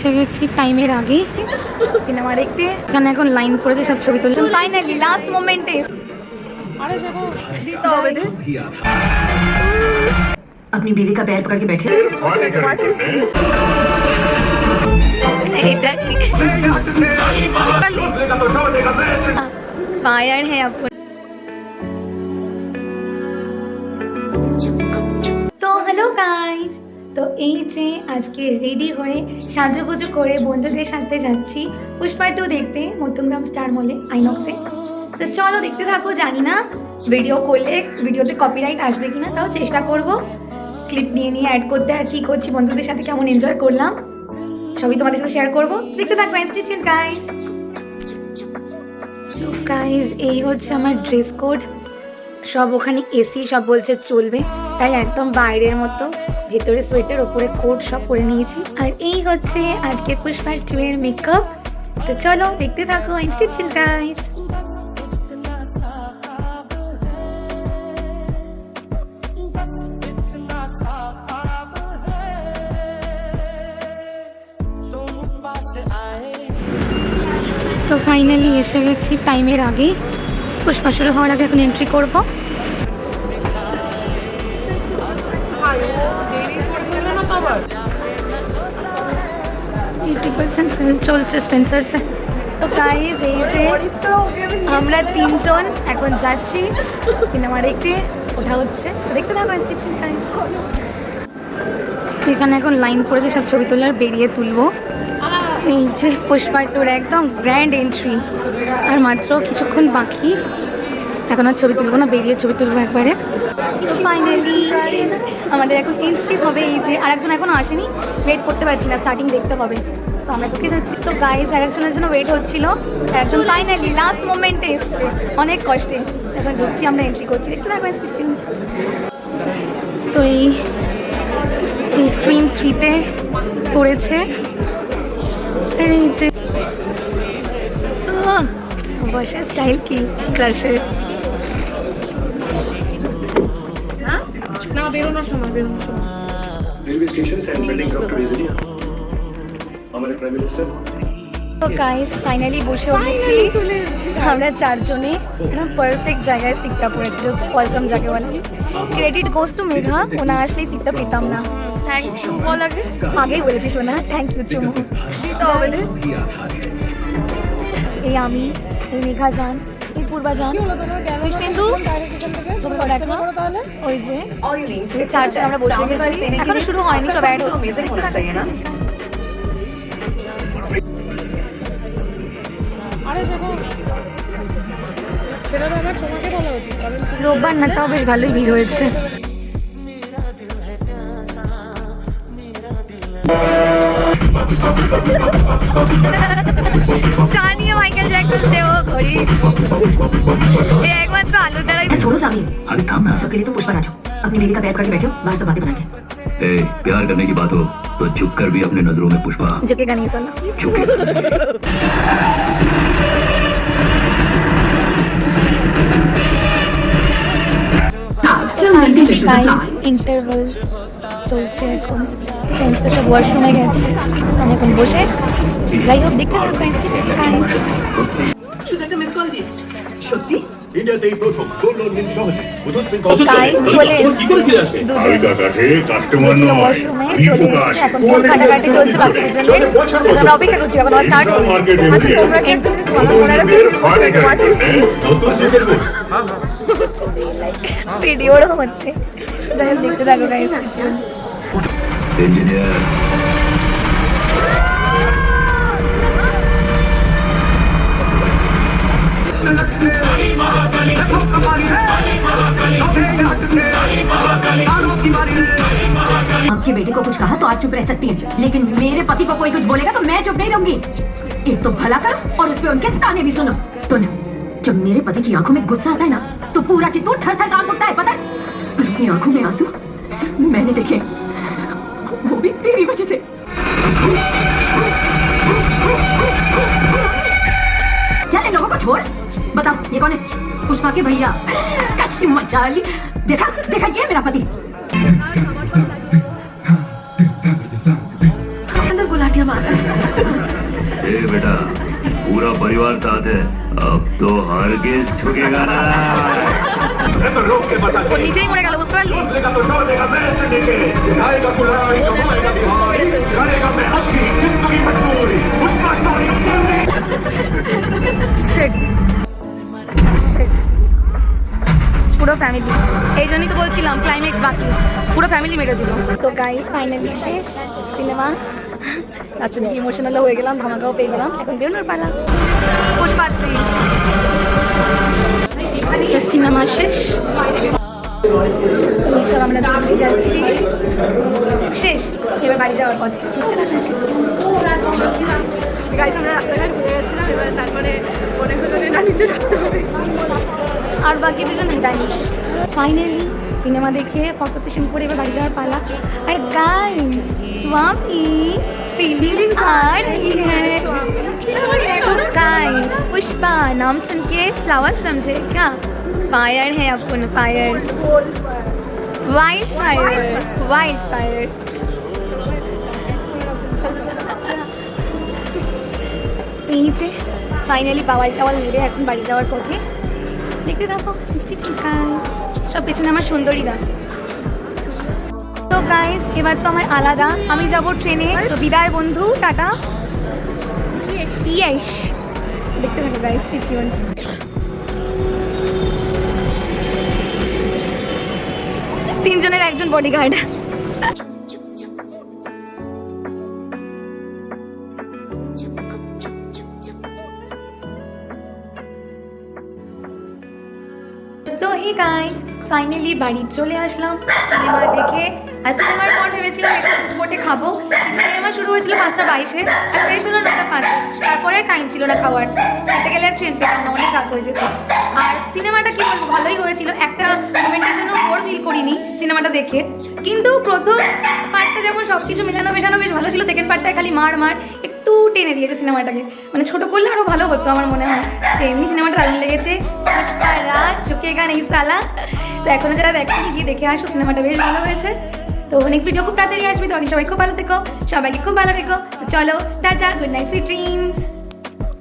এসে গেছি টাইমের আগে সিনেমা দেখতে এখানে এখন লাইন পড়েছে সব ছবি তুলছে ফাইনালি লাস্ট মোমেন্টে দিতে হবে রে। अपनी बीवी का पैर पकड़ के बैठे এটা কি ফায়ার এই যে আজকে রেডি হয়ে সাজুগুজু করে বন্ধুদের সাথে যাচ্ছি। পুষ্পা টু দেখতে, মধ্যমগ্রাম স্টার মলে আইনক্সে তো চলো দেখতে থাকো, জানি না ভিডিও করলে ভিডিওতে কপিরাইট আসবে কিনা, তাও চেষ্টা করব। ক্লিপ নিয়ে নিয়ে অ্যাড করতে আর কি করছি, বন্ধুদের সাথে কেমন এনজয় করলাম। সবই তোমাদের সাথে শেয়ার করব। দেখতে থাকব ইনস্টিটিউট গাইস তো গাইস এই হচ্ছে আমার ড্রেস কোড সব ওখানে এসি সব বলছে চলবে, তাই একদম বাইরের মতো। ভেতরে সোয়েটার, ওপরে কোট সব পরে নিয়েছি। আর এই হচ্ছে আজকে পুষ্পার টু এর মেকআপ তো চলো দেখতে থাকো ইনস্টিটিউট তো ফাইনালি এসে গেছি টাইমের আগে। পুষ্পা শুরু হওয়ার আগে এখন এন্ট্রি করব। এইটি পার্সেন্ট সেল চলছে স্পেন্সার্সে তো গাইজ এই যে আমরা তিনজন এখন যাচ্ছি সিনেমা দেখতে। ওঠা হচ্ছে। দেখতে থাকো গাইজ এখানে এখন লাইন পড়েছে, সব ছবি তোলার, বেরিয়ে তুলবো। এই যে পুষ্পা টুর একদম গ্র্যান্ড এন্ট্রি আর মাত্র কিছুক্ষণ বাকি। এখন আর ছবি তুলবো না, বেরিয়ে ছবি তুলবো একবারে। ফাইনালি আমাদের এখন এন্ট্রি হবে এই যে আরেকজন এখনও আসেনি ওয়েট করতে পারছি না স্টার্টিং দেখতে হবে। তো আমরা ঢুকে যাচ্ছি। তো গাইজ আরেকজনের জন্য ওয়েট হচ্ছিল। একজন ফাইনালি লাস্ট মোমেন্টে এসছে। অনেক কষ্টে। এখন ঢুকছি, আমরা এন্ট্রি করছি। দেখতে থাকব ইনস্টিটিউট তো এই এই স্ক্রিন থ্রিতে পড়েছে। আর এই যে বসার স্টাইল কি? ক্রাশের না বেরোনোর সময় বেরোনোর সময়। Railway station sand buildings of টুরিজনিয়া আমাদের প্রাইম মিনিস্টার গাইস ফাইনালি বসে উঠেছি। আমরা চারজনে। একদম পারফেক্ট জায়গায় সিটটা পড়েছি। জাস্ট পয়সাম জায়গা বলে। ক্রেডিট গোস টু মেঘা ওনা আসলে সিটটা পেতাম না। থ্যাংক ইউ বল আগে আগেই বলেছি সোনা। থ্যাংক ইউ চুমু তো এই আমি এই মেঘা যান পূর্বা কৃষ্ণেন্দু তোমরা দেখো ওই যে চারজন আমরা বসে গেছি। এখনও শুরু হয়নি সব অ্যাড রোববার না তাও বেশ ভালোই ভিড় হয়েছে। জ্যাকসন দেও ঘড়ি এই একমাত্র আলু দ্বারাই छोड़ो सामी अरे थाम ना सबके लिए तो पुष्पा नाचो अपनी बीवी का पैर पकड़ के बैठो बाहर सब बातें बना के ए, प्यार करने की बात हो तो झुक कर भी अपने नजरों में पुष्पा ঝুঁকে গানিয়ে চলো झुके গাইস ইন্টারভেল চলছে এখন ফ্রেন্ডসরা সব ওয়াশরুমে গেছে আমি এখন বসে যাই হোক দেখতে থাকবো ইনস্টিটিউট সত্যি? ইন্ডিয়াতেই প্রথম গোল্ড লোন সহজে। চলে বছর এখন স্টার্ট হবে মার্কেটে উঠে নতুন ফাটে যাচ্ছে হ্যাঁ, নতুন যুগের মধ্যে। যাই দেখতে থাকো ইঞ্জিনিয়ার आपके बेटे को कुछ कहा तो आप चुप रह सकती हैं। लेकिन मेरे पति को कोई कुछ बोलेगा तो मैं चुप नहीं रहूँगी। एक तो भला करो और उस पे उनके ताने भी सुनो। सुन जब मेरे पति की आँखों में गुस्सा आता है ना तो पूरा चित्तौड़ थर थर काम उठता है, पता है? पर अपनी आँखों में आँसू सिर्फ़ मैंने देखे वो भी तेरी वजह से। चल इन लोगों को छोड़। बताओ, ये कौन है? पुष्पा के भैया। कच्ची मचा ली देखा देखा ये मेरा पति। देगा मैं ऐसे लेके गाएगा बुलाई कमाएगा बिहारी करेगा मैं आपकी जिंदगी मजबूरी उसका स्टोरी Shit. Shit. পুরো ফ্যামিলি এই জন্যই তো বলছিলাম ক্লাইম্যাক্স বাকি পুরো ফ্যামিলি মেরে দিল তো গাইস ফাইনালি শেষ সিনেমা আচ্ছা দেখি ইমোশনালও হয়ে গেলাম ধামাকাও পেয়ে গেলাম এখন বেরোনোর পালা পুষ্পাত্রী সিনেমা শেষ। সব আমরা বাড়ি যাচ্ছি। শেষ। এবার বাড়ি যাওয়ার পথে। আর বাকি দুজন হেদানিস ফাইনালি সিনেমা দেখে ফটো সেশন করে এবার বাড়ি যাওয়ার পালা। আর গাইস স্বামী फीलिंग आ रही है तो गाइस पुष्पा नाम सुन के फ्लावर समझे क्या फायर है अपन fire white fire white fire তো এই যে ফাইনালি পাওয়াল টাওয়াল মেরে এখন বাড়ি যাওয়ার পথে দেখতে থাকো মিষ্টি ঠিক সব পেছনে আমার সুন্দরীরা তো গাইস এবার তো আমার আলাদা। আমি যাব ট্রেনে। তো বিদায় বন্ধু, টাটা। ইয়াস দেখতে থাকো গাইস কি জীবন তিনজনের একজন বডিগার্ড তো হে গাইস ফাইনালি বাড়ি চলে আসলাম। সিনেমা দেখে আর সিনেমার পর ভেবেছিলাম একটু বোটে খাব। কিন্তু সিনেমা শুরু হয়েছিল পাঁচটা বাইশে, আর শেষ হলো নটা পাঁচ। তারপরে টাইম ছিল না খাওয়ার। খেতে গেলে আর ট্রেন পেতাম না, অনেক রাত হয়ে যেত। আর সিনেমাটা কি বলব ভালোই হয়েছিল। একটা মোমেন্টের জন্য বোর ফিল করিনি সিনেমাটা দেখে। কিন্তু প্রথম পার্টটা যেমন সব কিছু মেলানো মেশানো বেশ ভালো ছিল সেকেন্ড পার্টটায় খালি মার মার একটু টেনে দিয়েছে সিনেমাটাকে। মানে ছোট করলে আরও ভালো হতো আমার মনে হয়। তো এমনি সিনেমাটা দারুণ লেগেছে। পুষ্পা ঝুঁকেগা নেই সালা। তো এখনও যারা দেখেনি গিয়ে দেখে আসো, সিনেমাটা বেশ ভালো হয়েছে। তো নেক্সট ভিডিও খুব তাড়াতাড়ি আসবে। তো সবাই খুব ভালো থেকো, সবাইকে খুব ভালো তো চলো, tata good night sweet dreams